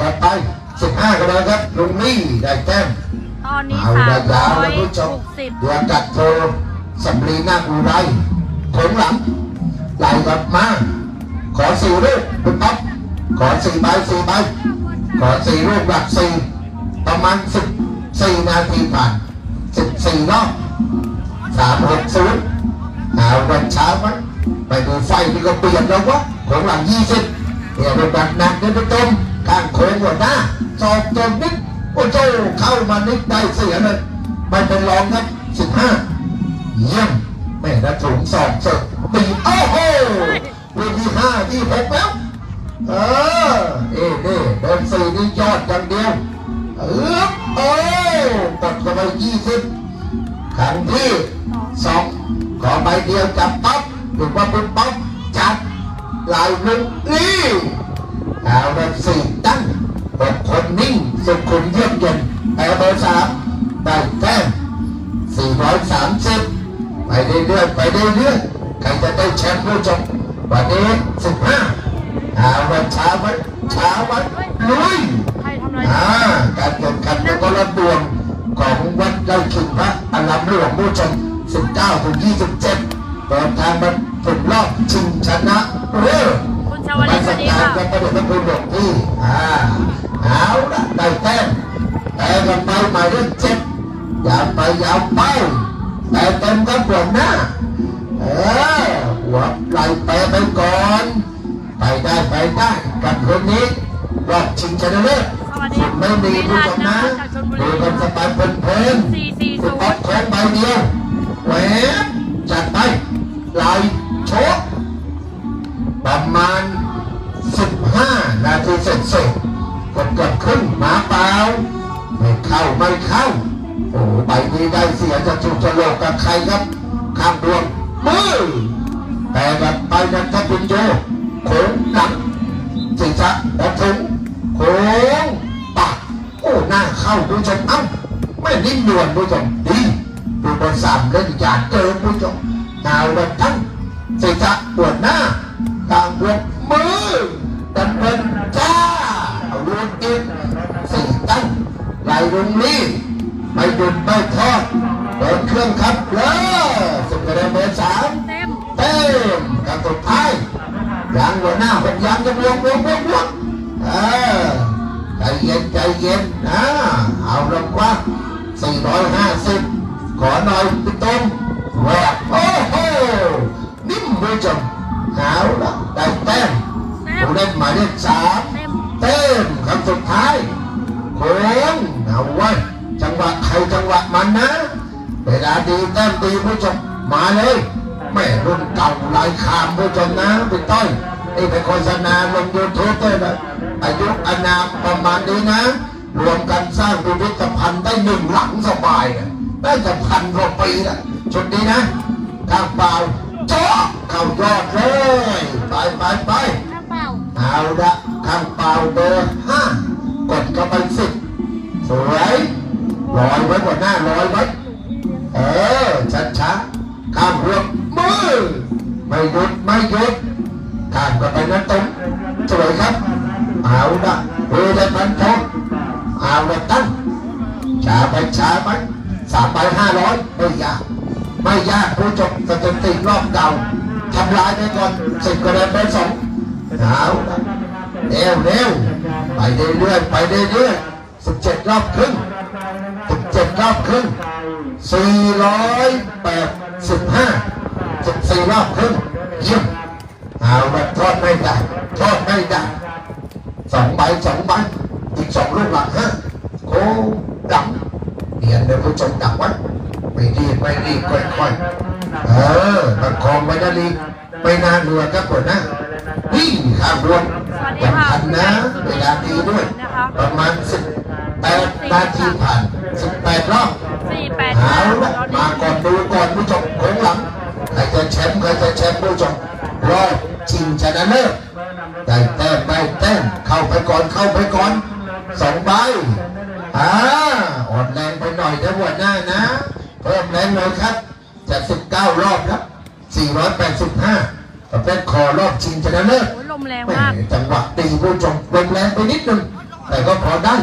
กันไปสิบห้ากันเลยครับลุงลี่ได้แต้มตอนนี้เอาสาละมยาร้วอยนะผู้ชหมกสิบเดือกัดโทสำลีนากูไรโถงหลังไหลกลับมา ขอสี่ลูกคุณป๊อปขอสี่ใบสี่ใบขอสี่ลูกหลักสี่ประมาณสิบสี่นาทีผ่านสิบสี่รอบสามหกศูนย์เอาวันเช้ามั้ยไปดูไฟนี่ก็เปลี่ยนแล้ววะของหลังยี่สิบเนี่ยเป็นแบบหนักเนี่ยเป็นต้ม ข้างโค้งหัวหน้าสอบจนนิดโอ้โจเข้ามานิดได้เสียเลยไม่เป็นรองครับสิบห้าเยี่ยมแม่ระถุงสองเสดตีโอ้โหเวันที่ห้าที่หกแล้ว เออเอ้เน่เดินสี่นี่ยอดอย่างเดียวเออโอ้กดเข้าไปยี่สิบครั้งที่สองขอใบเดียวจับปั๊บหรือว่าเป็นปั๊บจับลายมึงนี่เอาละสี่ตั้งหกคนนิ่ง สุขุมเยือกเย็นแต่เบอร์สามได้แต้ม430ไปเรื่อยๆไปเรื่อยๆใครจะได้แชมป์ผู้ชมวันนี้15เอาวันเช้าวันเช้าวันลุยอ่าการแข่งขันในคนละดวงของวัดไร่ขิงพระอารามหลวงผู้ชม19ถึง27เจ็ดินทางมาถึงรอบชิงชนะเลิศคุณชาวลิตสวัสดีกาค่ะระประเด็นพระคุณหลวงพี่อ่า เอาละได้แต้มแต่กันไปหมายเลขเจ็ดยาไปอย่าไปแต่เต็มก็ปวดหน้าเออหัวไหลไปไปก่อน ไปได้ไปได้กับคนนี้รอบชิงชนะเลิศสวัสดีไม่มีผู้ชมนะขุดูกันสบายเพลินๆสี่สี่คุณป๊อปแข่งใบเดียวแหวจัดไปลายโชกประมาณ 15 นาทีเสร็จ กดกดขึ้นหมาเปล่าไม่เข้าไม่เข้า โอ้ใบนี้ได้เสียจะถูกจะโลกกับใครครับ ข้างดวงมือแต่แบบไปนะถ้าเป็นโยโค้งหลังศีรษะและถึงโค้งปากโอ้หน้าเข้าผู้ชมอ้าไม่นิ่มนวลผู้ชมดีดูบนสามเล่นหยาดเกินผู้ชมดาวระทั้งศีรษะปวดหน้ากลางดวงมือดันเป็นจ้า เอาลงอีกสี่ตั้งไหลลงนี้ไม่ดุดไม่ทอดเดินเครื่องครับเลยสุดกระเด็นเบอร์สามเต็มเต็มกับสุดท้ายยางหัวหน้าเป็นยางจะบวกบวกบวกบวกเออใจเย็นใจเย็นนะเอาลงกว่า450ขอหน่อยพี่ต้มแหวกโอ้โหนิ่มผู้ชมเอาละได้แต้มเต็มผู้เล่นหมายเลขสาม เต้มคำสุดท้ายโค้งเอาไว้จังหวะใครจังหวะมันนะ เวลาดีแต้มดีผู้ชมมาเลยแม่รุ่นเก่าลายคามผู้ชมนะพี่ต้อยไอ้ไปโฆษณาลงยูทูบด้วยนะอายุอานามประมาณนี้นะ รวมกันสร้างพิพิธภัณฑ์ได้หนึ่งหลังสบายนะได้จะพันกว่าปีนะชุดนี้นะข้างเปล่าจ๊กเข้ายอดเลย ไปไปไปข้าง เอาละข้างเปล่าเบอร์ห้ากดเข้าไปสิสวยลอยไว้บนหน้าลอยไว้ เออช้าช้าข้ามเรื่อมือไม่หยุดไม่หยุดข้ามก็ไปนั้นตรงสวยครับ เอาละเวลาพันทองเอาละตั้งช้าไปช้าไปสามไปห้าร้อยไม่ยากไม่ยากผู้ชมสถิติรอบเก่าทำลายไปก่อนสิบคะแนนเป็นสอง เอาเร็วเร็วไปเรื่อยไปเรื่อยสิบเจ็ดรอบครึ่งสิบเจ็ดรอบครึ่งสี่ร้อยแปดสิบห้าสิบสี่รอบครึ่งเยี่ยมเอาละทอดไม่ได้ทอดไม่ได้สองใบสองใบอีกสองลูกหลักฮะโค้งดังเนียนเดี๋ยวผู้ชมดักไว้ไม่รีบไม่รีบค่อยๆเออประคองไว้นะลีไม่นานเรือครับผมนะ วิ่งข้ามรวมสวัสดียังค่ะทันนะเวลาดีด้วยนะคะประมาณสิบแปดนาทีผ่านสิบแปดรอบสี่แปดเอาห้าละตอนมานี้ก่อนดูก่อนผู้ชมโค้งหลังใครจะแชมป์ใครจะแชมป์ผู้ชมรอบชิงชนะเลิศได้แต้มได้แต้มเข้าไปก่อนเข้าไปก่อนสองใบอ่าอ่อนแรงไปหน่อยนะหัวหน้านะเพิ่มแรงหน่อยครับจาก19 รอบครับ485 ประเภทคอรอบชิงชนะเลิศโอ้ยลมแรงแหม่มากจังหวะตีผู้ชมลมแรงไปนิดนึงแต่ก็พอได้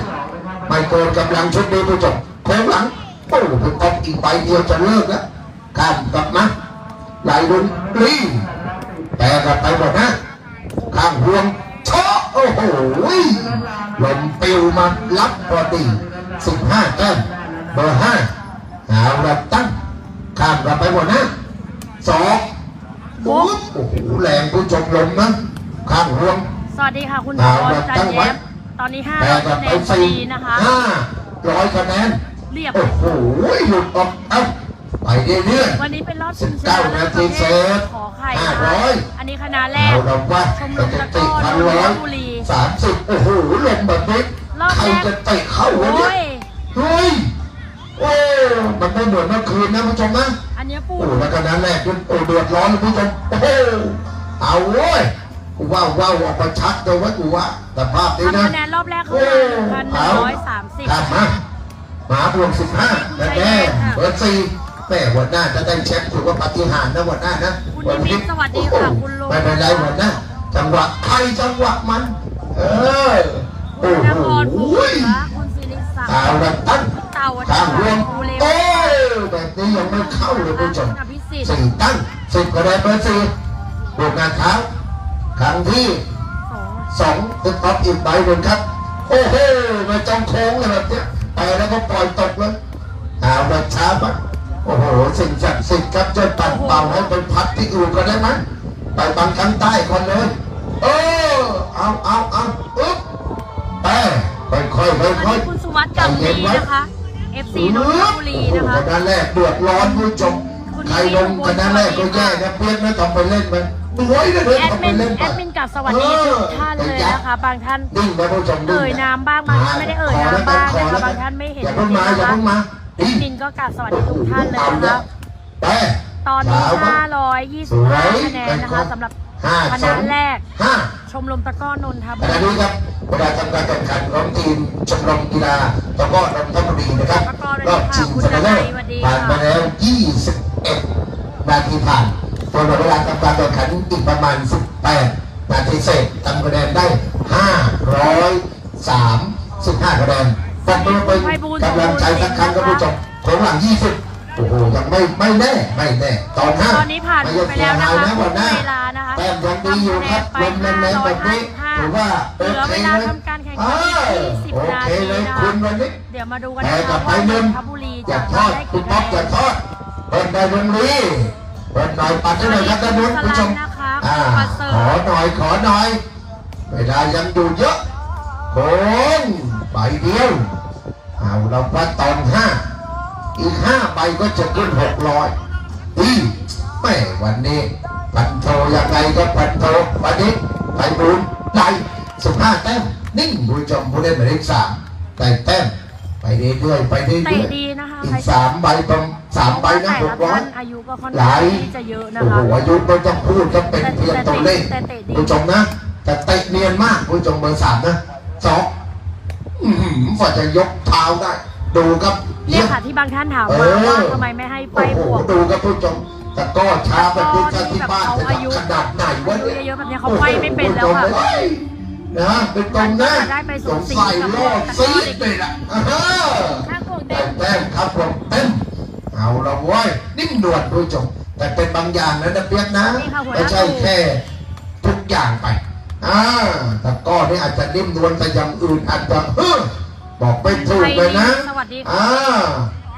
ไม่เกินกำลังชุดนี้ผู้ชมโค้งหลังโอ้โหเป็นกอบอีกใบเดียวจะเลิกแล้วข้ามกลับมาไหลลุนรีแต่กลับไปหมดนะข้างห่วงเชาะโอ้โหลมปิวมารับพอดีสิบห้าแต้มเบอร์ห้าเอาละตั้งข้ามกลับไปหมดนะสอง โอ้โหแรงผู้ชมลมนะข้างห่วง สวัสดีค่ะคุณเอาโอ๊ตละจัตั้นงไว้เย็บตอนนี้ห้าแต่ร้อยกลัคะบแนไปนพอสี่ดีนะคะห้าร้อยคะแนนเรียบโอ้โหหลุดออกเอ้าไปเรื่อยวันนี้เป็นรอบสิชิบงชเก้านะเลินาศปทีระเภเซทฟขอไข่ห้านะร้คะอยอันนี้คณะแรเอากเราว่าชมรเรามจะตะกติดร้อพันนนร้อยทบุรีสามสิบโอ้โหลมแบบนี้รอบใครแรกจะเตะเข้าวะโอ้เนี่ยยเฮ้ยโอ้มันไม่เหมือนเมื่อคืนนะผู้ชมนะ อันเนี้ยปูโอ้แล้วก็นั้นแรกจนโอ้เดือดร้อนเลยผู้ชมโอ้โหเอาเว้ยกูว่าว่าวออกมาชัดเลยว่ากูว่าแต่ภาพนี้นะทำคะแนนรอบแรกเข้ามาหนึ่งพันหนึ่งร้อยสามสิบ กลับมาหมาบวกสิบห้าแม่แม่เบอร์สี่แม่วันหน้าจะได้แชมป์ถือว่าปาฏิหาริย์นะวันหน้านะคุณนิมิตสวัสดีค่ะคุณลุง ไม่เป็นไรวันหน้าจังหวะใครจังหวะมัน เออคุโอ้ณนโหครภูเหนือคุณสิริศักดิ์เอาละตั้งเต่าวัฒข้างรวนมภูเร็วโอ้ย แบบนี้ยังไม่เข้าเลยผู้ชมคุณอภิสิทธิ์สี่ตั้งสิบคะแนนเบอร์สี่บวกงานเท้าครั้งที่สองสองติดท็อปอีกใบหนึ่งครับ โอ้โหมาจองโค้งเลยแบบเนี้ยไปแล้วก็ปล่อยตกเลยเอาแบบช้าปะโอ้โหสิ่งศักดิ์สิทธิ์ครับจะตัดเป่าให้เป็นพัดที่อื่นก็ได้ไหมไปบางครั้งใต้คนเลยเออเอาเอาเอาอึ๊บแต่ค่อยๆอันค่อนี้ยคุณสุวัสดิ์กำลีนะคะ FC นนทบุรีนะคะคณะแรกเดือดร้อนผู้ชมคุณใครลงคณะแรกก็แย่นะเพี้ยนไม่ต้องไปเล่นมันด้วยนะเพื่อนแอดต้องไปมินเล่นแอไปดมินกับสวัสดีทุกท่านเลยนะคะบางท่านนิ่งนะผู้ชมเอ่ยนามบ้างบางท่านไม่ได้เอ่ยนามบ้างนะคะบางท่านไม่เห็นอย่าเพิ่งมาอย่าเพิ่งมาแอดมินก็กราบสวัสดีทุกท่านเลยนะคะแต่ตอนนี้525คะแนนนะคะสำหรับห้าคสณะองแรกห้า ชมรมตะกร้อนนทขบุณะรีนี้ครับเวลาทำการแข่งขันของทีมชมรมกีฬาตะกร้อนนทบุรีนะครับรอบชิงชนะเลิศผ่านมาแล้ว 21 นาทีผ่านตอนเวลาทำการแข่งขันอีกประมาณ 18 นาทีเศษทำคะแนนได้ 535 คะแนนปรบมือเป็นกำลังใจสักครั้งครับผู้ชมของหลัง 20 โอ้โหยังไม่ไม่แน่ไม่แน่ตอนห้าตอนนี้ผ่านม่ไปแล้วนะคะเสียหายวันหน้าเวลานะคะแต้มยังดีอยู่ครับลมแรงๆแบบนี้ถือว่าโอเหลือเคเวลาเลยทำการแข่งขัอ้านวอีกโอ20นาเคทีเลยนะคุคะณวันนี้เดี๋ยวมาดูกันแต่นะกลัคะบไปว่าหนึ่งนนทบุรีอย่าจะทอดได้คุกี่ณคะป๊อปแนอย่านทอดเปิดได้ดนตรีเปิดหน่อยปัดให้หน่อยครับท่านผู้ผู้ชมอ่าขอหน่อยขอหน่อยเวลายังอยู่เยอะโค้งใบเดียวเอาเราพัดตอนห้า อีกห้าใบก็จะขึ้นหกร้อยอีแม่วันนี้พันโทยังไงก็พันโทวันนี้ไปบุญได้สิบห้าแต้มนิ่งผู้ชมผู้เล่นหมายเลขสามแต่แต้มไปเรื่อยๆไปเรื่อยๆเตะดีนะคะอีใครกสามใบประมาณสามใบนะแต่หละกร้อท่ายนอายุก็ค่อนหข้าลางยที่จะเยอะนะโอ้โหคะอายุไม่ต้องพูดก็เป็นเพียงตัวเลขแต่เตะดีผู้ชมนะ แต่เตะเนียนมากผู้ชมเบอร์สามนะสองอื้อหือฝ่าจะยกเท้าได้ ดูครับ เนี่ยค่ะที่บางท่านถามเอมาอว่าทำไมไม่ให้ไฟโอ้บโหวกดูครับผู้ชมแต่ก็ช้าแบบนี้ถ้าที่บ้านจะขนาดไหนวะอายุเนี่ยเยอะๆแบบนี้เขาไฟไม่เป็นแล้วค่ะโอ้โหผู้ชมเอ้ยนะเป็นตรงนะได้ไปสูสงงสีสัยกับโลดตะกร้ซีอดเด็กเลยล่ะอ่าฮะข้างโกงเต็เด็มกแต้มครับผมเต็มเอาละเว้ยนิ่มหนวดผู้ชมแต่เป็นบางอย่างนะนะเปียกนะนี่ค่ะหัวหไม่น้าใช่ตู่แค่ทุกอย่างไปอ่าแต่ก็นี่อาจจะนิ่มนวลแต่อย่างอื่นอาจจะเฮ้อ บอกไม่ถูกเลยนะสวัสดีค่ะอ่า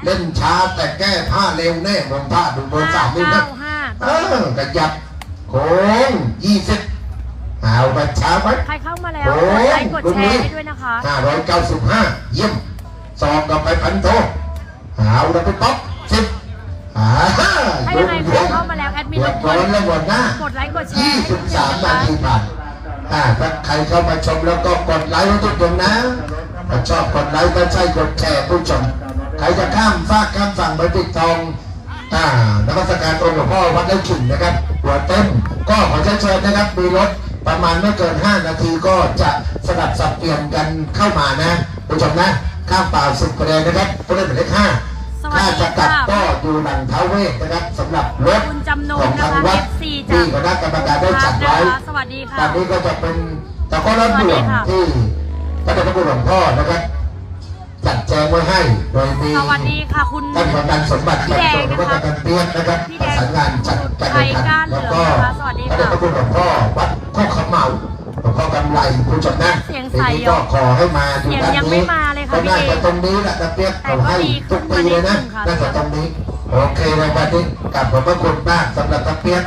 เล่นช้าแต่แก้ผ้าเร็วแน่มองผ้าดูเบอร์สามนี่นะ595เออกระยับโค้งยี่สิบเอาแบบช้าไหมใครเข้ามาแล้วโอ้กดไลค์กดแชร์ให้ด้วยนะคะห้าร้อยเก้าสิบห้าเยี่ยมสอบกลับไปพันโทเอาแล้วไปป๊อปสิบอ่าถ้ายังไงใครเข้ามาแล้วแอดมินเดืรอบดกวร้อนนแล้วหมดหน้ากดไลค์กดแชยี่ร์ให้สิทุบกท่าสานมนะนาคะทีผ่านอ่าถ้าใครเข้ามาชมแล้วก็กดไลค์ไว้ทุกคนนะ ถ้าชอบกดไลค์ถ้าใช่กดแชร์ผู้ชมใครจะข้ามฟากข้ามฝั่งไปติดทองอ่านมัสการองค์หลวงพ่อวัดไร่ขิงนะครับ หัวเต้นก็ขอเชิญเชิญนะครับมีรถประมาณไม่เกิน 5 นาทีก็จะสลับสับเปลี่ยนกันเข้ามานะผู้ชมนะ ข้ามเปล่าสิบคะแนนนะครับผู้เล่นหมายเลขห้าสวัสถ้าดีจะกลับค่ะก็อยู่หลังเท้าเวทนะครับสำหรับรถคุณจำนของงนะทางคะวัด FC ที่คจากณะกรรมการได้จัดไว้สวัสดีค่ะตอนนี้ก็จะเป็นตะกร้อรถด่วนสวัสดีค่ะที่ พระเดชพระคุณหลวงพ่อนะครับ จัดแจงไว้ให้โดยมีสวัสดีค่ะคุณท่านกำนันสมบัติพี่แดงหรือนะว่าคะกำนันเปียกนะครับพี่ปแดระงสานงานจัดการแข่งขันไทยก้านเหลืแล้วองก็นะคะสวัสดีพระเดชค่ะพระคุณหลวงพ่อวัดโคกขมเหมาหลวงพ่อกำไรผู้ชมนะเสียงทีใสนี้เหรก็อขอให้มาดูเสียงด้านยังไม่นี้มาเลยค่ะก็น่าพี่เอจะตรงนี้แหละนะเปียกแต่เขาก็ให้ดีขึ้ทุนกปีเลยนะมานิดนึงค่ะน่าจะตรงนี้โอเคในวันนี้กลับขอบพระคุณมากสำหรับตะเปีย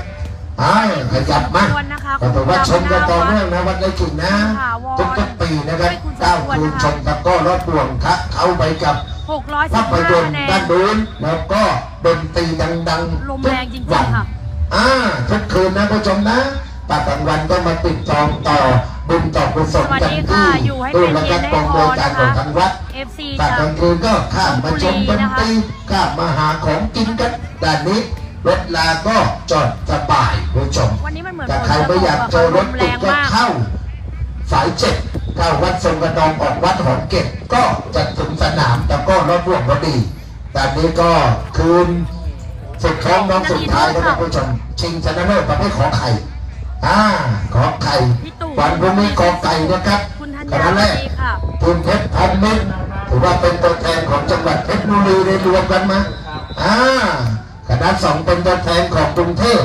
กอ้าวขยับมาขอบคุณนะคะก็ถือว่าชมกันต่อเนื่องนะวันได้จุดนะถาวรทุกๆปีนะครับให้คุณสมก้าวควรคืนนะคะชมตะกร้อรถบ่วงครับเข้าไปกับหกร้อยภาสิบพห้ายนตร์คะแนด้านนนู้นแล้วก็ดนตรีดังๆลมทุกแรงจริงๆวันค่ะอ่าทุกคืนนะผู้ชมนะปากกลางวันก็มาติดจองต่อบุญต่อกุศลสวัสกันดีที่ค่ะอยู่ให้ตู้เป็นและเย็ก็นกองโดยการของให้พอนะคะทางวัด FC ปากจากกลางคืนก็ข้ามมาชมดนตรีข้ามมาหาของกินกันด้านนี้ รถลาก็จอดสบายผู้ชมวันนี้มันเหมือนแต่ฝนใครจะตไม่กอยากอะเจค่ะอลรถมแรติดงก็มากเข้า สายเจ็ดเข้าวัดทรงกระดองออกวัดหอมเก็บก็จะถึงสนามแต่ก็รถร่วงรถดีแต่นี้ก็คืนสุดท้องน้องสุดท้ายนะครับผู้ชมชิงชนะเลิศประเภทขอไข่อ่าขอไข่พี่ตู่วันพรุ่งนี้ขอไก่นะครับคุณธัญคญาณะสแรวัสกดีค่ะทีมเพชรพันมิตรถือว่าเป็นตัวแทนของจังหวัดเพชรบุรีได้รวมกันมาอ่า คณะสองเป็นตัวแทนของกรุงเทพ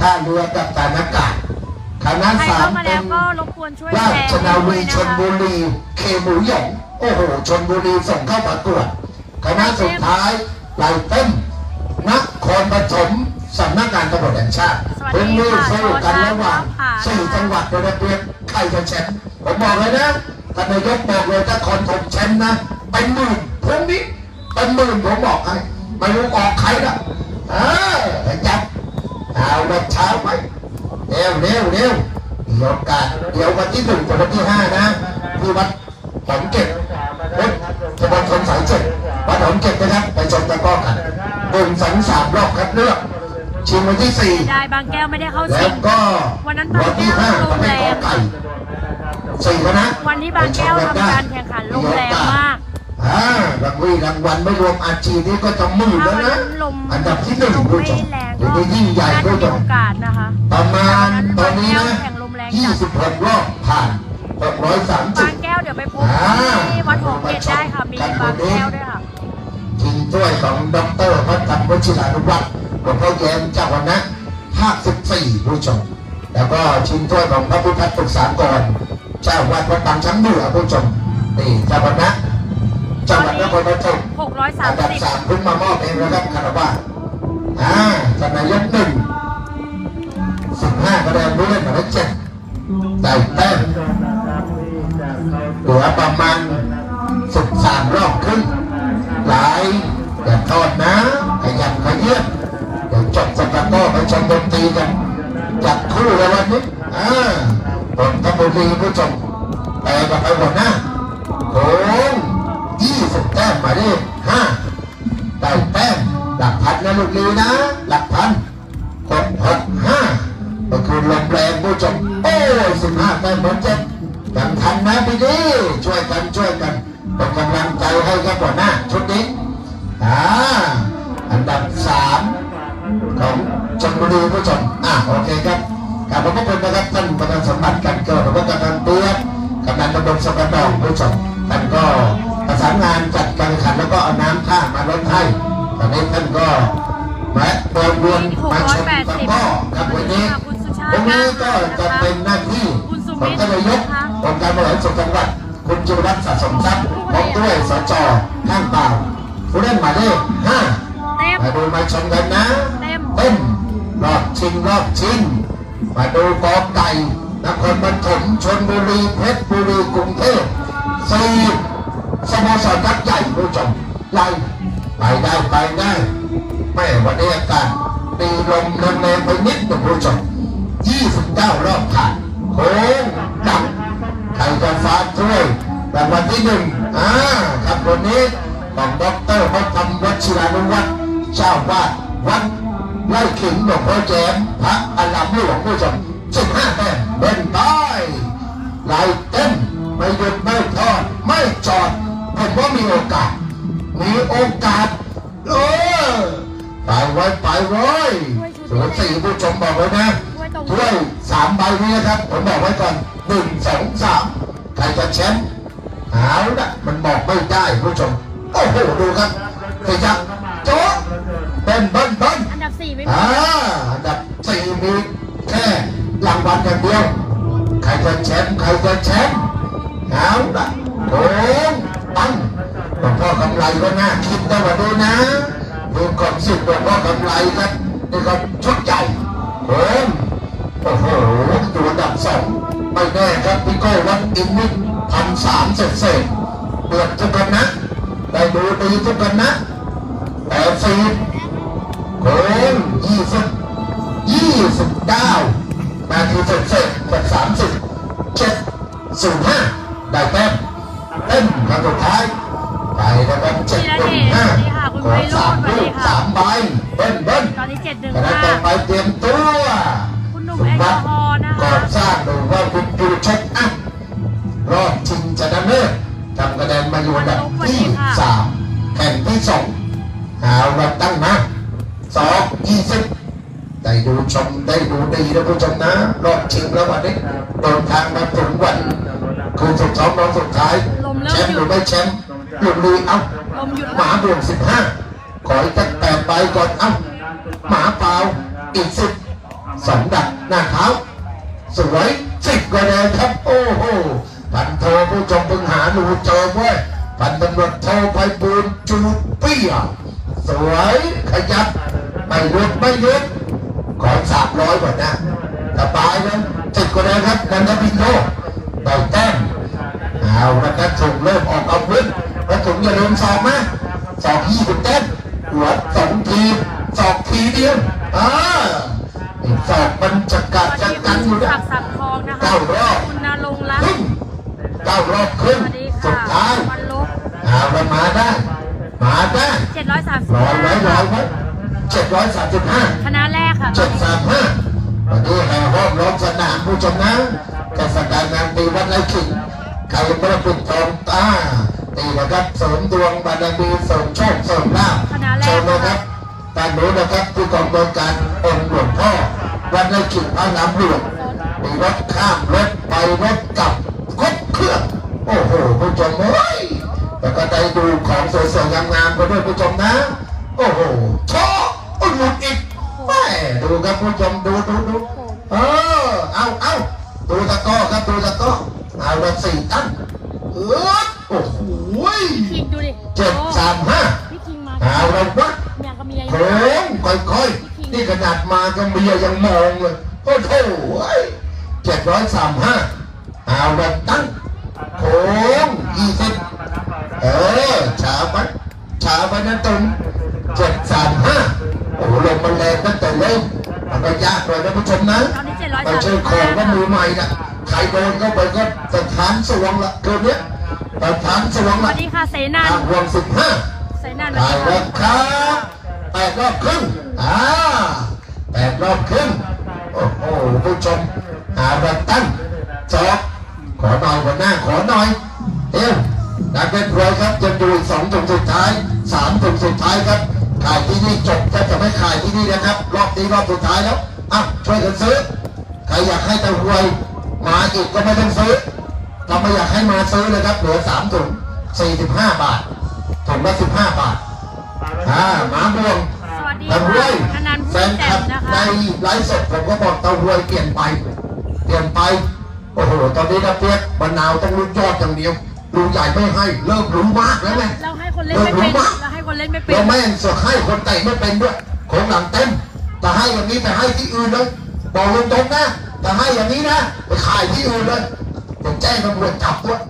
ท่าเรือกับตานอากาศคณะใครสาเข้ามมาเป็แล้นวก็รบกวนช่วยราแชร์ชนาด้ววียชนะนคะบุรีเคหมูหยองโอ้โหชนบุรีส่งเข้าประกวดคณะสุดท้ายไหลเต้นนครปฐมสำนักงานตำรวจแห่งชาติสวัสดีนี้ค่ะสู้กันระหว่างชอช้างสี่จังหวัดโดยเพียงใครจะแชมป์ผมบอกเลยนะท่านนายกบอกเลยถ้าคนถมแชมป์นะเป็นหมื่นพรุ่งนี้เป็นหมื่นผมบอกให้ ไม่รู้ออกใครละเออจับเอาแบบเช้าไปเร็วเร็วเร็วมีโอกาสเดี๋ยววันที่หนึ่งกับวันที่ห้านะที่วัดหอมเก็บเฮ้ยจะบนคนสายเจ็ดวัดหอมเก็บนะครับไปชมตะกร้อกันหนึ่งสองสามรอบคัดเลือกชิงวันที่สี่ได้บางแก้วไม่ได้เข้าแล้ชิวงก็วันนั้นบางวันที่แก้วห้าลก็มเป็แรนกองไก่สี่คณะวันที่บางแก้วทำการแข่งขันลมแรงมาก อ่ารางวัลรางวัลไม่รวมอาชีพนี่ก็จะหมื่นถ้าแล้ววันนะนั้นลมอันดับที่หนึ่งลมผู้ไม่ชมแรงเดี๋ก็ยวนี้ยิ่งใหญ่น่าจะผู้ชมีมโอกาสนะคะประมาณตอนนี้นะแข่งลมแรงยี่จัดสิบหกรอบผ่านหกร้อยสามสิบาบงแก้วเดี๋ยวไปพบที่วัดหงเกตได้ค่ะ มีบางแก้วด้วยค่ะชิงถ้วยของดรพัฒน์วชิรานุวัฒน์หลวงพ่อแย้มเจ้าคณะภาคสิบสี่ผู้ชมแล้วก็ชิงถ้วยของพระพุทธศึกษากรเจ้าวัดวัดบางช้างเหนือผู้ชมนี่เจ้าคณะ จังหวัดนครปฐมอันดับ630สามเพิ่งมามอบเองนะครับคารวะอ่าท่านนายกหนึ่งสิบห้าคะแนนผู้เล่นหมายเลขเจ็ดได้แต้มเหลือประมาณสิบสามรอบครึ่งหลายอย่าทอดนะขยันขยื่นเดี๋ยวจบสัปดาห์ก็ไปชมดนตรีกันจัดคู่เลยวันนี้อ่าบนทบุรีผู้ชมแต่กับไปหัวหน้าโอ้ ยี่สิบแต้มหมายเลขห้าได้แต้มหลักพันนะลูกนี้นะ หลักพันหกหกห้าก็คือลมแรงผู้ชมโอ้สิบห้าแต้มเหมือนเจ็ดยังทันนะพี่ดีช่วยกันช่วยกันเป็นกำลังใจให้กับหัวหน้าชุดนี้อ่าอันดับสามของชลบุรีผู้ชมอ่าโอเคครับขอบพระคุณนะครับท่านประธานสมบัติกันเกิดหรือว่ากำนันเตี้ยกำนันตำบลสกดองผู้ชมท่านก็ ประสานงานจัดการแข่งขันแล้วก็เอาน้ำท่ามาลดให้ตอนนี้ท่านก็มาเดินวนมาชมตะกร้อกับวันนี้ค่ะคุณสุชาวัตินนี้ก็จะเป็นหน้าที่คุณสุของมิตรท่านนายกนะคะองค์การบริหารส่วนจังหวัดคุณจุรัตน์สะสมทรัพย์พร้อมด้วยสจข้างเปล่าผู้เล่นหมายเลขห้าเต็มมาดูมาชมกันนะเต็มเต้นรอบชิงรอบชิงมาดูกอไก่นครปฐมชนบุรีเพชรบุรีกรุงเทพสี่ สโมสรยักษ์ใหญ่ผู้ชมใหญ่ไปได้ไปได้แม่วันนี้อากาศตีลมแรงไปนิดหนึ่งผู้ชม29รอบผ่านโค้งดังใครจะฟ้าช่วยรางวัลที่หนึ่งอ่าครับวันนี้ของดรพระธรรมวัชิรานุวัฒน์เจ้าวาดวัดไล่ขิงหลวงพ่อแจมพระอารามหลวงผู้ชมสิบห้าแต้มเดินใต้ไล่เต้นไม่หยุดไม่ทอดไม่จอด ผมว่ามีโอกาส มีโอกาส เออไปไว้ไปไว้ศูนย์สี่ผู้ชมบอกไว้นะถ้วยสามใบนี้นะครับ ผมบอกไว้ก่อนหนึ่งสองสามใครจะแชมป์มันบอกไม่ได้คุณผู้ชม โอ้โห ดูครับเสียจักโจ๊ะเบิ้ลเบิ้ลเบิ้ลอันดับสี่ไม่มีอ่าอันดับสี่มีแค่รางวัลอย่างเดียว ใครจะแชมป์ใครจะแชมป์เอาละโอ้ งตั้งหลวงพ่อกำไรก็น่าคิดนะมาดูนะดูก่อนสิหลวงพ่อกำไรครับนี่ก็ชุดใหญ่โอ้งโอ้โหอยู่อันดับสองไม่แน่ครับพี่โก้วัดอินนิดพันสามเศษเศษเปิดทุกคนนะได้ดูดีทุกคนนะแปดสิบโอ้ยยี่สิบยี่สิบเก้านาทีเสร็จเสร็จกดสามสิบเจ็ดศูนย์ห้าได้แต้ม เต้นครั้งสุดท้ายไปนะครับเจ็ดศูนย์ห้ากดสามลูกสามใบเบิ้ลเบิ้ลตอนนี้เจ็ดหนึ่งคณะห้าต่อไปเตรียมตัวคุณหนุ่มแอลกอฮอล์นะคะก่อนสร้างดูว่าคุณดูเช็คอัพรอบชิงชนะเลิศทำคะแนนมาอยู่อันดับที่สามแข่งที่สองเอาเราตั้งมาสองยี่สิบได้ดูชมได้ดูดีนะผู้ชมนะรอบชิงแล้ววันนี้เดินทางมาถึงวันคืนสุดท้องรอบสุดท้ายลมเริ่ แชมมป์หหยุรืดอไม่แชมป์หลุดลุยเอ้าลมหยุดหมาบวกสิบห้าขออีกตั้งแปดใบก่อนเอ้าหมาเปล่าอีกสิบสองดักหน้าเท้าสวยสิบกว่าแนนครับโอ้โหพันโทผู้ชมเพิ่งหาหนูเจอเว้ยพันตำรวจโทไพบูลย์จูเปียสวยขยับไม่หยุดไม่หยุดขอสามร้อยกว่านะสบายนะสิบกว่าแนนครับนันทบินโดได้แต้ม เอาละครับส่งเริ่มออกอาวุธแล้วถุงอย่าลืมสอบนะสอบยี่สิบแต้มหัวสองทีสอบทีเดียวอ่าไอ้สอบมันจะกัดสวัสจะดีคุกันณอยู่สุนะศักดิ์สักดิ์ทองนะคะเก้ารอบคุณนรงค์รัตครึ่น์งเก้ารอบครึ่งสวัสดีสุค่ะดท้ายวันลบเอาละมาได้ มาได้เจ็ดร้อยสามสิบร้อยไว้ร้ห้าอยไว้เจ็ดร้อยสามสิบห้าคณะแรกค่ะตอเจ็นดนี้สามห้าวันนี้แห่ห้อมล้อมสนามผู้ชมนะเทศกาลงานตีวัดไร่ขิง ใครไม่ได้ปิดทองตาตีนะครับเสริมดวงบารมีเสริมโชคเสริมลาภคณะแรเชิกญนะครับตามรู้นะครับผู้กองบนการองค์หลวงพ่อวัดไร่ขิงพระน้ำหลวงมีรถข้ามรถไปรถกลับครบเครื่อง โอ้โหผู้ชมเอ้ยแล้วก็ได้ดูของสวยๆงามๆกันด้วยผู้ชมนะ โอ้โหชอบอุ้ยหลุดอีกแม่ดูครับผู้ชมดูดูดูเออเอาเอาดูตะกร้อครับดูตะกร้อ เอาละสี่ตั้งเออโอ้โหคิงดูดิเจ็ดสามห้าพี่คิงมาเอาละวัดเมียกับเมียโค้งค่อยๆ นี่ขนาดมาก็เมียยังมองเลยโอ้โหเจ็ดร้อยสามห้าเอาแบบตั้งโค้งยี่สิบเออช้าไปช้าไปนะตุนเจ็ดสามห้าโอ้โหลมมันแรงตั้งแต่เริ่มมันก็ยากเลยนะผู้ชมนะตอนนี้เจ็ดร้อยไม่สามใช่สิบขอห้างว่ามือใหม่นะ ใครโดนเข้าไปก็สถานสวงละเกินเนี้ยสถานสวงสวัละสดีค่ะเสนันทางวงสิบห้า เสนันสได้วัสดีแล้วค่ะครับแปดรอบครึ่งอ่าแปดรอบครึ่งโอ้โหผู้ชมหาแบบตั้งจอบขอหน่อยหัวหน้าขอหน่อยเอ้วนักเป็นรวยครับจะดูอีกสองถุงสุดท้ายสามถุงสุดท้ายครับขายที่นี่จบก็จะไม่ขายที่นี่นะครับ รอบนี้รอบสุดท้ายแล้วอะช่วยกันซื้อใครอยากให้ตะรวย มาอีกก็ไม่ต้องซื้อถ้าไม่อยากให้มาซื้อเลยครับเหลือสามถุงสี่สิบห้าบาทถุงละสิบห้าบาทอ่าหมาบวงสวัสดีตะหวค่ะยอนันต์แฟผู้นคแจ่ลัมบนะคะ ในไลฟ์สดผมก็บอกตะหวยเปลี่ยนไป เปลี่ยนไป โอ้โห ตอนนี้นะเปียกมะนาวต้องรู้ยอดอย่างเดียวลุงใหญ่ไม่ให้เริ่มรู้มากแล้วไงเราให้คนเล่นไม่เป็น เราให้คนเล่นไม่เป็นเราแม่งสกให้คนเตะไม่เป็นด้วยของหลังเต็มแต่ให้อย่างนี้ไปให้ที่อื่นเลย บอกตรงๆนะแต่ให้อย่างนี้นะไปขายที่อื่นเลยผมแจ้งตำรวจจับด้วย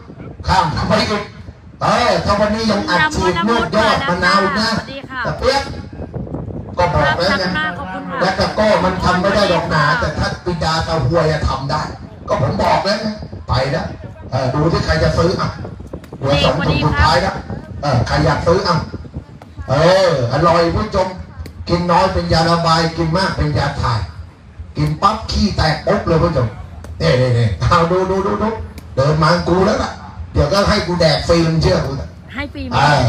ข้ามไปอีกเออถ้าวันนี้ยังอัดฉีดนวดยอดมะนาวอีกนะสวัสดีค่ะแต่เปียกก็บอกแล้วรักไงมากขอบคุณค่ะและตะโก้มันทำไม่ได้ดอกหนา แต่ถ้าปิดาตะหวยอะทำได้ ก็ผมบอกแล้วไงไปแล้วเออดูที่ใครจะซื้ออะหัวสองถุงสุดท้ายแล้วเออใครอยากซื้ออะเอออร่อยผู้ชมกินน้อยเป็นยาระบายกินมากเป็นยาถ่าย กินปั๊บขี้แตกปุ๊บเลยผู้ชมนี่นี่นี่เอาดูดูดูดูเดินมากูแล้วล่ะ เดี๋ยวก็ให้กูแดกฟรีมึงเชื่อกูเถอะให้ฟรีไหมเออ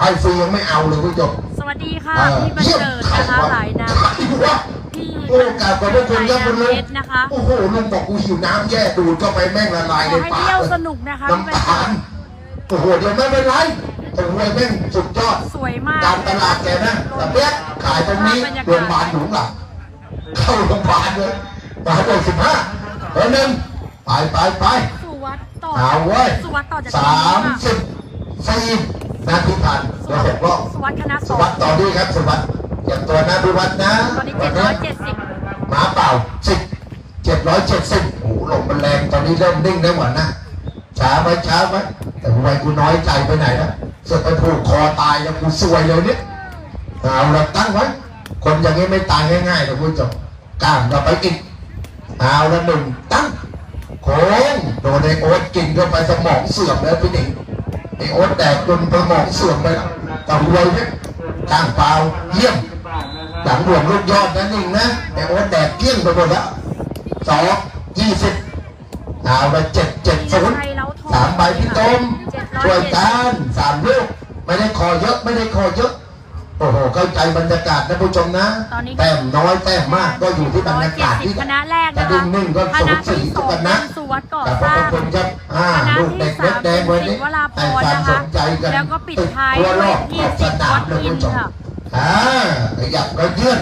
ให้ฟรียังไม่เอาเลยผู้ชมสวัสดีค่ะเออพี่บรรเยี่ยมเจิดใครนะคะวะหลายนาใครวะพี่โอ้กราบขอบพระคุณครับคุณลุงเพชรนะคะโอ้โหลุงบอกกูหิวน้ำแย่ดูดเข้าไปแม่งละลายขในอให้ปากเที่ยวเลยสนุกนะคะพี่บรรน้ำเจิตาลดโอ้โหเดี๋ยวไม่เป็นไรแต่หวยแม่งสุดยอดสวยมากการตลาดแกนะแต่เนี้ยขายตรงนี้โรงพยาบาลอยู่ข้างหลัง เข้าโรงพยาบาลเลยมาโดนสิบห้าเออหนึ่งไปไปไปสุวัสด์ต่อเอาเว้ยสุวัสด์ต่อจากสามสิบสี่นาทีผ่านเดี๋ยวหกรอบสุวัสด์คณะสสงวัสฆ์ดิ์ต่อดีครับสวัสดิ์อย่างตัวนะพิวัฒน์นะตอนนี้วัเจ็ดร้อยเจ็ดสิบหมาเปล่าสิบเจ็ดร้อยเจ็ดสิบโอ้โหลมมันแรงตอนนี้เริ่มนิ่งได้หมดนะช้าไหมช้าไหมแต่ทำไมกูน้อยใจไปไหนนะเสือกไปผูกคอตายแล้วกูซวยเลยเนี่ยเอาละตั้งไว้ คนอย่างนี้ไม่ตายง่ายๆนะคุณผู้ชมกล้ามเราไปกินเอาละหนึ่งตั้งโค้งโดนไอโอ๊ตกินเข้าไปสมองเสื่อมแล้วพี่หนิงไอโอ๊ตแดกจนสมองเสื่อมไปแล้วตะหวยเนี่ยกล้างเปล่าเยี่ยมหลังหลวงลูกยอดนั่นเองนะแต่โอ๊ตแดกเกี้ยงไปหมดแล้วสองยี่สิบเอาไปเจ็ดเจ็ดศูนย์สามใบพี่ต้มช่วยกันสามลูกไม่ได้คอเยอะไม่ได้คอเยอะ โอ้โหเข้าใจบรรยากาศนะผู้ชมนะตอนนี้ แต้มน้อยแต้มมากก็อยู่ที่บรรยากาศที่คณะแรกกระนะดิ่คะงหนึ่งก็คสูณะสีที่สทุอกงกันเป็นะนสุวัสด์ก่อแต่สขอบร้าง คุณครับอ่าคณะลูกที่เด็กสาเล็กมแดเป็งนวันสินี้งห์วราพให้รความนะสคะนใจกันแล้วก็ปิดติดท้ายทั่วด้รวยอบที่ขอบสสิบนาวัมดนะอิคุนณผู้ชมค่ะ อ่าขยับก็เยื่อน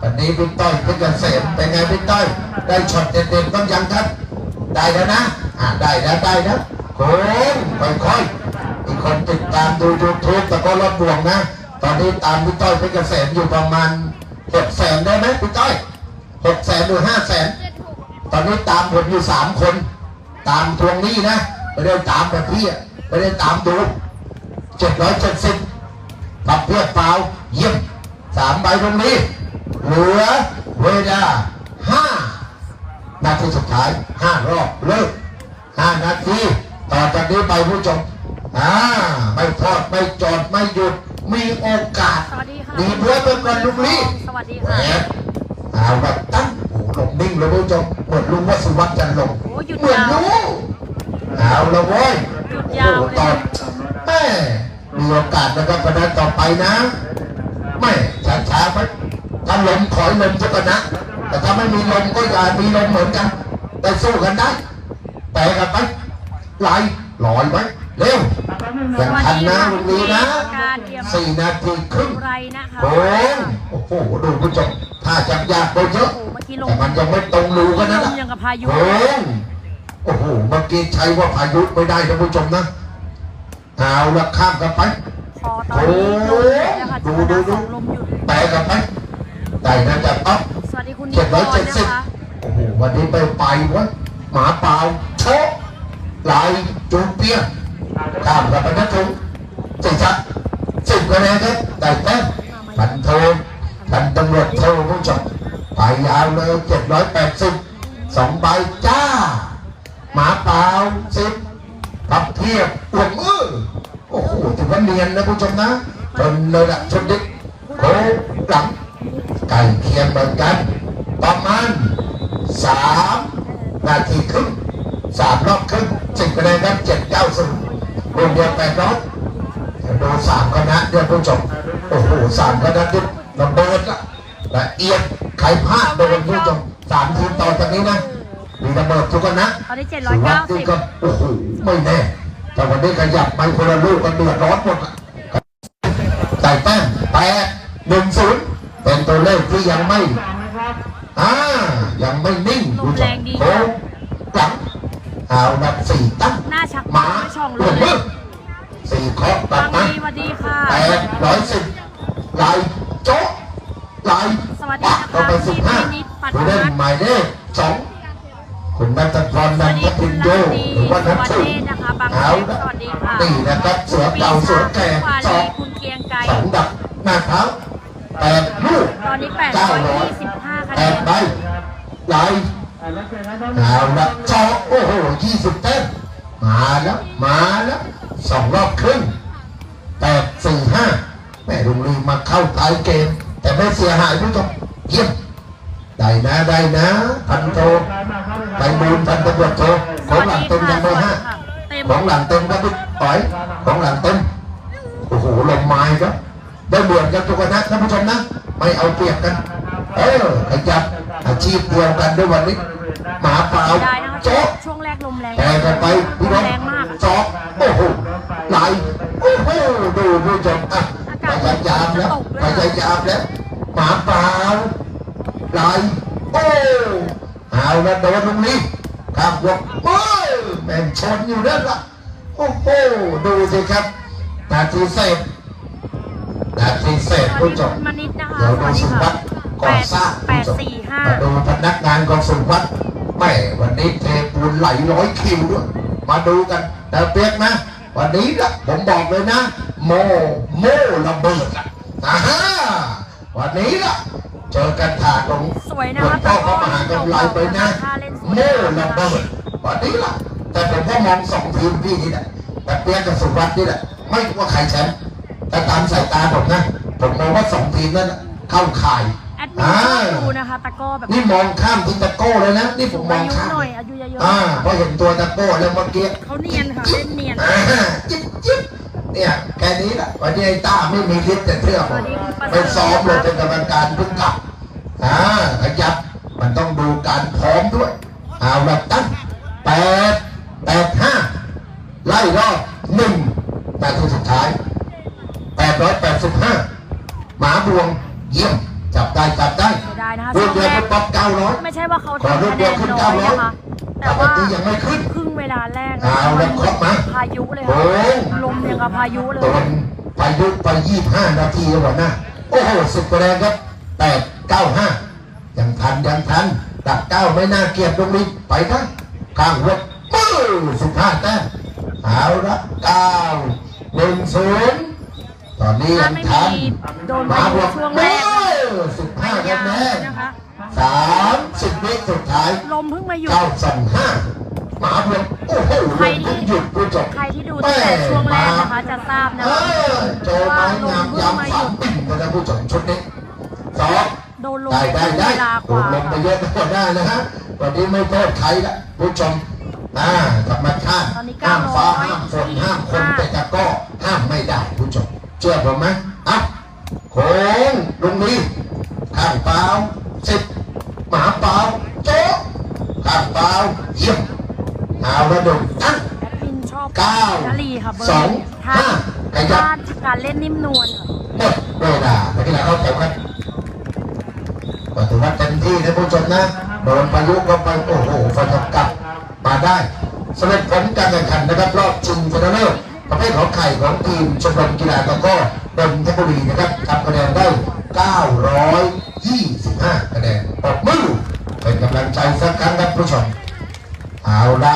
วันนี้พี่ต้อยพี่เกษมเป็นไงพี่ต้อย ได้ช็อตเด็ดๆบ้างยังครับ ได้แล้วนะ อ่าได้แล้วได้แล้วโค้งค่อยๆมีคนติดตามดูยูทูบแต่ก็รบบ่วงนะ ตอนนี้ตามพี่ต้อยพี่เกษมอยู่ประมาณหกแสนได้ไหมพี่ต้อยหกแสนหรือห้าแสนตอนนี้ตามผมอยู่สามคน ตามทวงหนี้นะไม่ได้ตามแบบพี่อะไม่ได้ตามดูเจ็ดร้อยเจ็ดสิบปับเพื่อเปล่าเยี่ยมสามใบตรงนี้ เหลือเวลาห้านาทีสุดท้ายห้ารอบเลิกห้านาทีต่อจากนี้ไปผู้ชมอ่าไม่ทอดไม่จอดไม่หยุด มีโอกาสสวัสดีค่ะดีด้วยเป็นคนลุงลี่สวัสดีแหมค่ะเอาแบบตั้งโอ้ลงนิ่งเลยผู้ชมเหมือนลุงวัดสุวัฒน์จันทร์ลงโอ้หยุดเหมือนยาวรู้เอาละเว้ยหยุดโอ้ยาวโหเลยตอนแม่มีโอกาสนะครับคะแนนต่อไปนะไม่ช้าๆไปถ้าลมขอยลมสักนะแต่ถ้าไม่มีลมก็อย่ามีลมเหมือนกัน แต่สู้กันได้แต่กันไปไหลลอยไว้เร็ว อย่างทันนะลุงลีนะการเตรียมสี่นาทีครึ่งไรนะคะโอ้งโอ้โหดูผู้ชมถ้าจับยากไปเยอะโอ้เมื่อกี้ลงแต่มันยังไม่ตรงรูกันนะลนะมยังกับพายุโอ้งโอ้โหเมื่อกี้ใช้ว่าพายุไม่ได้นะผู้ชมนะเอาละข้ามกันไปพอตอนนี้ลมหยุดแล้วค่ะดูคดูณะดูสองลมหยุดแตะกันไปได้นะจ๊ะปั๊บสวัสดีคุณนิเจ็ดพร้อยนเจ็ดธ์นะสิบคะโอ้โหวันนี้ไปไปวะหมาเปล่าโชะลายจูเปีย ข้ามกับนไปนะทุงสิจ้ะสิบคะแนนครับได้แต้มพันโทพันตำรวจโทผู้ชมไปยาวเลยเจ็ดร้อยแปดสิบสองใบจ้า หมาเปล่าสิบพับเทียบอวงมือโอ้โหถือว่าเนียนนะผู้ชมนะจนเลยละชนดิโค้งหลังใกล้เคียงเหมือนกันประมาณสามนาทีครึ่งสามรอบครึ่งสิบคะแนนครับเจ็ดเก้าศูนย์ รวมเดียวแปดร้อยดูสามคณะเนี่ยผู้ชมโอ้โหสามคณะนี่ระเบิดละละเอียดใครพลาดโดนผู้ชมสามทีมต่อจากนี้นะมีระเบิดทุกคณะตอนนี้สุวัสดิ์นี่790ก็โอ้โหไม่แน่แต่วันนี้ขยับไปคนละลูกกันเดือดร้อนหมดอะใส่แต้มแปดหนึ่งศูนย์เป็นตัวเลขที่ยังไม่อ่ายังไม่นิ่งลมแรงดีโค้งหลัง เอานับสี่ตั้งหน้าชักหมาไม่ช่องหเลลงยมือสี่เคาะตับาดงมาดีสวัสดีค่ะ แปดร้อยสิบไหลโจ๊ะไหลสวัสดีปักนะคะเข้าไปสิบห้าพี่นิดปัดผู้เล่นมาหมายเลขสองคุณนัทพรสนัวันสดีทคุพิณนโยลาดีหรือว่าสนัทวัสสุดีนะคะบางเอาเทพละสวัสดีค่ะ นี่นะครับเสือเก่าเสือแก่วาสลีองคุณเกรียงไกรสองดับหน้าเท้าแปดลูก ตอนนี้เก้าร้อย825 คะแปแนดนใบไหล เอาละสองโอ้โหยี่สิบเต้นมาแล้ว มาแล้วสองรอบครึ่งแปดสี่ห้าแม่ลุงลีมาเข้าท้ายเกม แต่ไม่เสียหายผู้ชมเยี่ยมได้นะได้นะพันโทไปบูนพันตำรวจโทของหลังเต็มยังไม่ห้าเต็มของหลังเต็มครับพี่ต่อยของหลังเต็มโอ้โหลมไม้ครับได้เหมือนกันทุกคณะท่านผู้ชมนะ ไม่เอาเปรียบกัน เออขยับอาชีพเดียวกันด้วยวันนี้ หมาเปล่าได้นะคะโจ๊ะช่วงแรกลมแรงแต่กันไปพี่น้องแรงมากจอกโอ้โหไหลโอ้โหดูผู้ชมอะพยายามแล้วพยายามแล้วหมาเปล่าไหลโอ้เอาแล้วโดนตรงนี้ครับยกโอ้ยแม่งชนอยู่นั่นละโอ้โหดูสิครับนาทีเสร็จนาทีเสร็จสวัสผู้ดีชมคุณมณิษฐ์นะคะเดี๋ยวสดูวัสดีสุค่ะวัสดิ์ก่อสร้างแปดสี่ห้ามาดูพนักงานของสุวัสดิ์ แม่วันนี้เทปูนไหลร้อยคิวด้วย มาดูกัน แต่เปียกนะ วันนี้ละผมบอกเลยนะ โมโมระเบิดอะอ่าฮะวันนี้ละเจอกันถาตรงสวยนะหลวคะงพ่อพระมหากำไรไปนะท่าเล่นสโมวยระเบิดวันนี้ละแต่ผมก็มองสองทีมพี่นี่แหละแต่เปียกกับสุวัสดิ์นี่แหละไม่รู้ว่าใครแชมป์แต่ตามสายตาผมนะผมมองว่าสองทีมนั้นน่ะเข้าข่ายแอ ดมินชอบดูนะคะตะกร้อแบบนี่มองข้ามที่ตะโก้เลยนะ นี่ผมมอาองยุข้ามหน่อยอายุเยอะอ่าเพราะเห็นตัวตะโก้แล้วเมื่อกี้ๆเขาเนียนค่ะเล่นเนียน อ่าจิ๊บจิ๊บเนี่ยแค่นี้แหละวันนี้ไอ้ต้าไม่มีฤทธิ์แต่เชื่อผมไปซ้อมเลยเป็นกรรมการเพิ่งกลับอ่าขยับมันต้องดูการพร้อมด้วยเอาละตั้งแปดแปดห้าไล่รอบ รก็กป๊อปเก้าร้อย ไม่ใช่ว่าเขาขอทำรูปคะเดีแนยวนขึ้นน้อย900นะคะ แต่แต่ว่าว่ายังไม่ขึ้นครึ่งเวลาแรกเอาแล้วครบมาพายุเลยโอ้ค่ะลมอย่างกับพายุเลยตอนพายุไปยี่ห้านาทีแล้ววะนะโอ้โหสุดแรงครับแปดเก้าห้ายังทันยังทันดับเก้าไม่น่าเกลียดตรงนี้ไปนะข้างรถปื้อสิบห้าแต้มเอาละเก้าหนึ่งศูนย์ตอนนี้ถ้ายังไม่ทันมีโดนมาพาบยุวกช่วงแรกสิบห้าไม่คะยาวแนนนะคะ สามสิบวิสุดท้ายลมเพิ่งมาหยุด เก้าสองห้าหมาเพียงโอ้โหใครที่ หยุดผู้จบใครที่ดูตั้งแต่ช่วงแรกนะคะจะทราบนะเอคะอเจอไม้งามยามฝันปิ่นนะผู้ชมชุดนี้สอง โดนลมได้ได้ได้เวลากโดว่านลงไปเยอะก็ได้นะฮะวันนี้ไม่โทษใครละผู้ชมอ่าธรรมชาติตอนนี้ห้ามฟ้า900ห้ามฝนห้ามคน25แต่ตะกร้อห้ามไม่ได้ผู้ชมเชื่อผมไหมเอ้าโค้งลงนี้ข้างเปล่าสิบ หมาเปล่าโจ๊กข้างเปล่าเยี่ยมเอาระดมตั้งแอดมินชอบเก้านาลีค่ะเบอร์สองท่าห้าขยับท่าการเล่นนิ่มนวลค่ะหมดเวลาไปที่ไหนเข้าแถวกันก็ถือว่าเต็มที่นะผู้ชมนะโดนพายุก็ไปโอ้โหฟันกลับมาได้สำเร็จผลการแข่งขันนะครับรอบชิงชนะเลิศประเภทของไข่ของทีมชมรมกีฬาตะกร้อดนทบุรีนะครับทำคะแนนได้ 25คะแนนปรบมือเป็นกำลังใจสักครั้งครับผู้ชมเอาละ